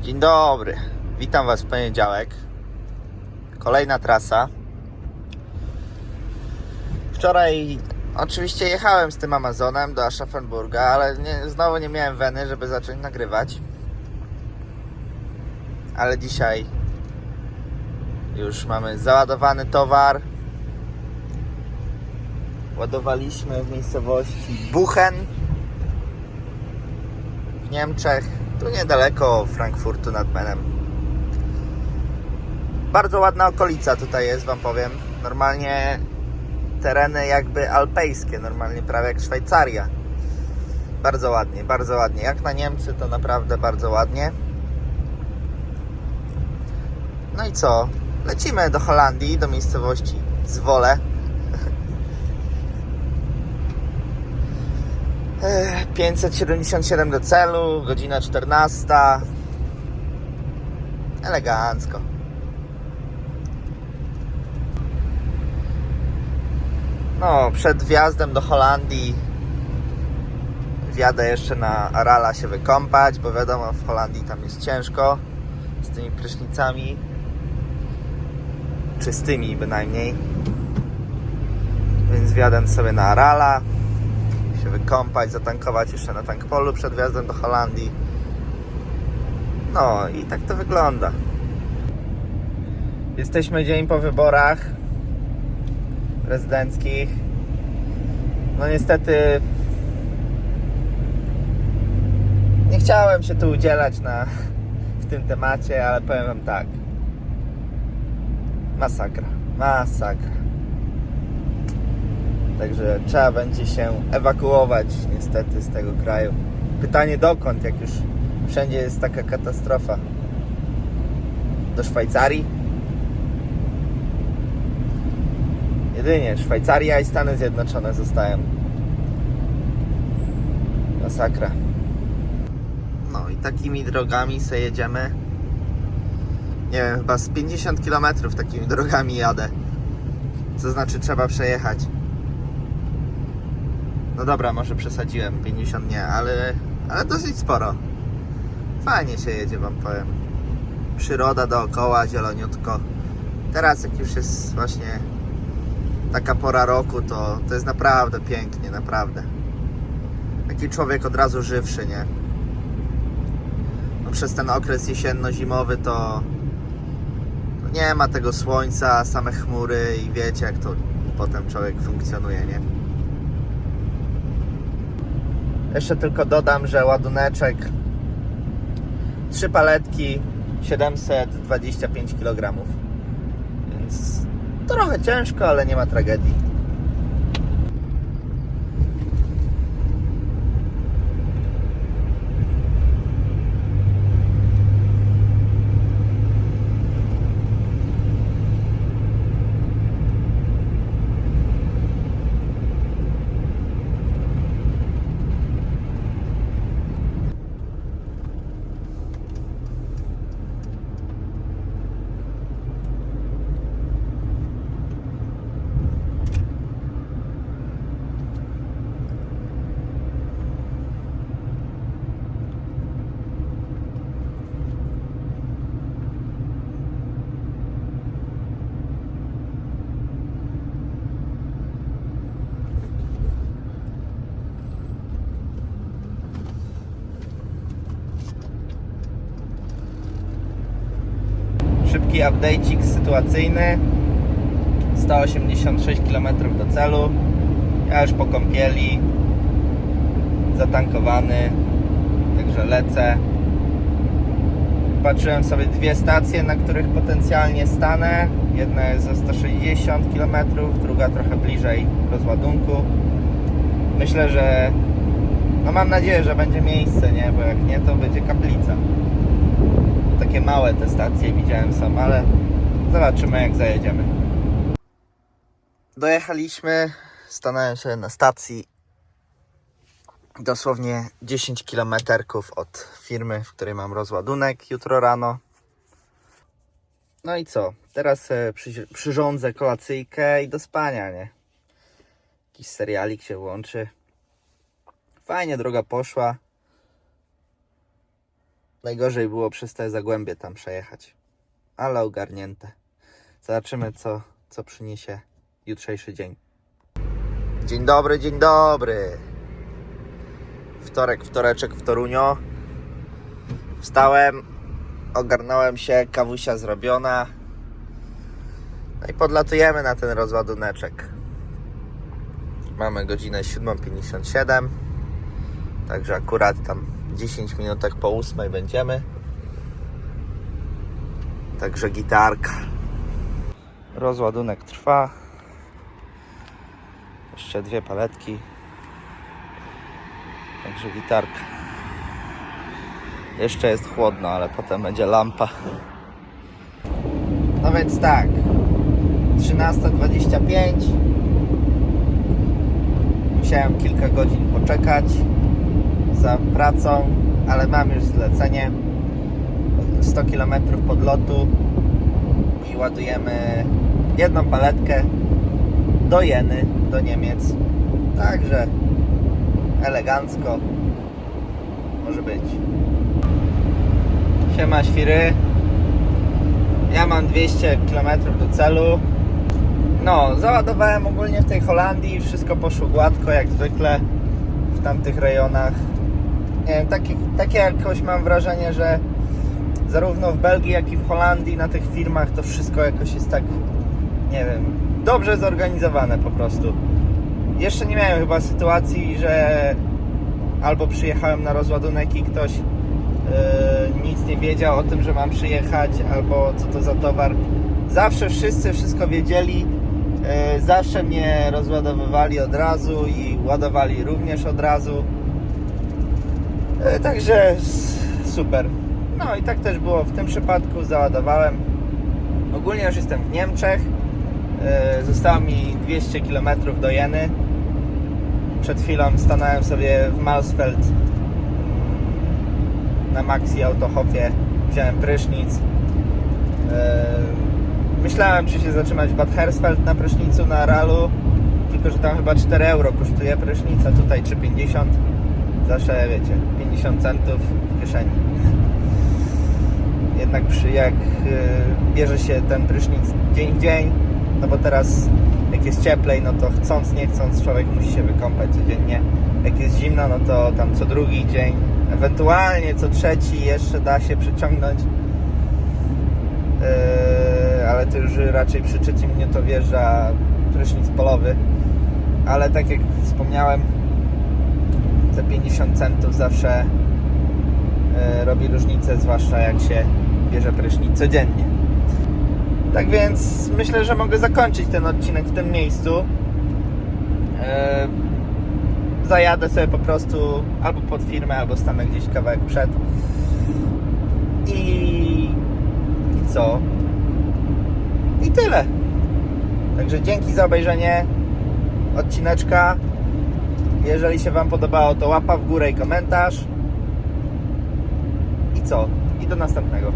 Dzień dobry. Witam Was w poniedziałek. Kolejna trasa. Wczoraj oczywiście jechałem z tym Amazonem do Aschaffenburga, ale nie, znowu nie miałem weny, żeby zacząć nagrywać. Ale dzisiaj już mamy załadowany towar. Ładowaliśmy w miejscowości Buchen w Niemczech, tu niedaleko Frankfurtu nad Menem. Bardzo ładna okolica tutaj jest, Wam powiem. Normalnie tereny jakby alpejskie, normalnie prawie jak Szwajcaria. Bardzo ładnie, bardzo ładnie. Jak na Niemcy to naprawdę bardzo ładnie. No i co? Lecimy do Holandii, do miejscowości Zwole. 577 do celu, godzina 14. Elegancko. No, przed wjazdem do Holandii wjadę jeszcze na Arala się wykąpać, bo wiadomo, w Holandii tam jest ciężko z tymi prysznicami. Czystymi bynajmniej. Więc wjadę sobie na Arala się wykąpać, zatankować jeszcze na tankpolu przed wjazdem do Holandii. No i tak to wygląda. Jesteśmy dzień po wyborach prezydenckich. No niestety nie chciałem się tu udzielać na, w tym temacie, ale powiem wam tak. Masakra, masakra. Także trzeba będzie się ewakuować niestety z tego kraju. Pytanie dokąd, jak już wszędzie jest taka katastrofa? Do Szwajcarii? Jedynie Szwajcaria i Stany Zjednoczone zostają. Masakra. No i takimi drogami sobie jedziemy. Nie wiem, chyba z 50 km takimi drogami jadę. Co znaczy trzeba przejechać. No dobra, może przesadziłem, 50 nie, ale, ale dosyć sporo. Fajnie się jedzie, wam powiem. Przyroda dookoła, zieloniutko. Teraz jak już jest właśnie taka pora roku, to, to jest naprawdę pięknie, naprawdę. Taki człowiek od razu żywszy, nie? No przez ten okres jesienno-zimowy to, nie ma tego słońca, same chmury i wiecie jak to potem człowiek funkcjonuje, nie? Jeszcze tylko dodam, że ładuneczek trzy paletki 725 kg. Więc trochę ciężko, ale nie ma tragedii. Szybki update'ik sytuacyjny. 186 km do celu. Ja już po kąpieli. Zatankowany. Także lecę. Patrzyłem sobie dwie stacje, na których potencjalnie stanę. Jedna jest za 160 km, druga trochę bliżej rozładunku. Myślę, że no mam nadzieję, że będzie miejsce, nie? Bo jak nie, to będzie kaplica takie małe te stacje widziałem sam, ale zobaczymy jak zajedziemy. Dojechaliśmy, stanąłem sobie na stacji dosłownie 10 km od firmy, w której mam rozładunek jutro rano. No i co? Teraz przyrządzę kolacyjkę i do spania, nie? Jakiś serialik się włączy. Fajnie droga poszła. Najgorzej było przez te zagłębie tam przejechać. Ale ogarnięte. Zobaczymy, co, co przyniesie jutrzejszy dzień. Dzień dobry, dzień dobry. Wtorek, wtoreczek w Torunio. Wstałem, ogarnąłem się, kawusia zrobiona. No i podlatujemy na ten rozładuneczek. Mamy godzinę 7.57. Także akurat tam 10 minutek po 8 będziemy. Także gitarka. Rozładunek trwa. Jeszcze dwie paletki. Także gitarka. Jeszcze jest chłodno, ale potem będzie lampa. No więc tak. 13.25. Musiałem kilka godzin poczekać za pracą, ale mam już zlecenie. 100 km podlotu i ładujemy jedną paletkę do Jeny, do Niemiec. Także elegancko może być. Siema świry. Ja mam 200 km do celu. No, załadowałem ogólnie w tej Holandii, wszystko poszło gładko jak zwykle w tamtych rejonach. Wiem, takie, takie jakoś mam wrażenie, że zarówno w Belgii, jak i w Holandii na tych firmach to wszystko jakoś jest tak, nie wiem, dobrze zorganizowane po prostu. Jeszcze nie miałem chyba sytuacji, że albo przyjechałem na rozładunek i ktoś yy, nic nie wiedział o tym, że mam przyjechać, albo co to za towar. Zawsze wszyscy wszystko wiedzieli, yy, zawsze mnie rozładowywali od razu i ładowali również od razu. Yy, także super. No i tak też było w tym przypadku, załadowałem. Ogólnie już jestem w Niemczech. Yy, Zostało mi 200 km do Jeny. Przed chwilą stanąłem sobie w Malsfeld na Maxi Autohofie. Wziąłem prysznic. Yy, Myślałem, czy się zatrzymać w Bad Hersfeld na prysznicu na Ralu, tylko że tam chyba 4 euro kosztuje prysznic, a tutaj 3,50. Zawsze wiecie, 50 centów w kieszeni. Jednak przy, jak yy, bierze się ten prysznic dzień w dzień, no bo teraz jak jest cieplej, no to chcąc, nie chcąc, człowiek musi się wykąpać codziennie. Jak jest zimno, no to tam co drugi dzień, ewentualnie co trzeci jeszcze da się przyciągnąć. Yy, ale to już raczej przy trzecim dniu to wjeżdża prysznic polowy. Ale tak jak wspomniałem, te 50 centów zawsze yy, robi różnicę, zwłaszcza jak się bierze prysznic codziennie. Tak więc myślę, że mogę zakończyć ten odcinek w tym miejscu. E, zajadę sobie po prostu albo pod firmę, albo stanę gdzieś kawałek przed. I, i co? I tyle. Także dzięki za obejrzenie odcineczka. Jeżeli się Wam podobało, to łapa w górę i komentarz. I co? I do następnego.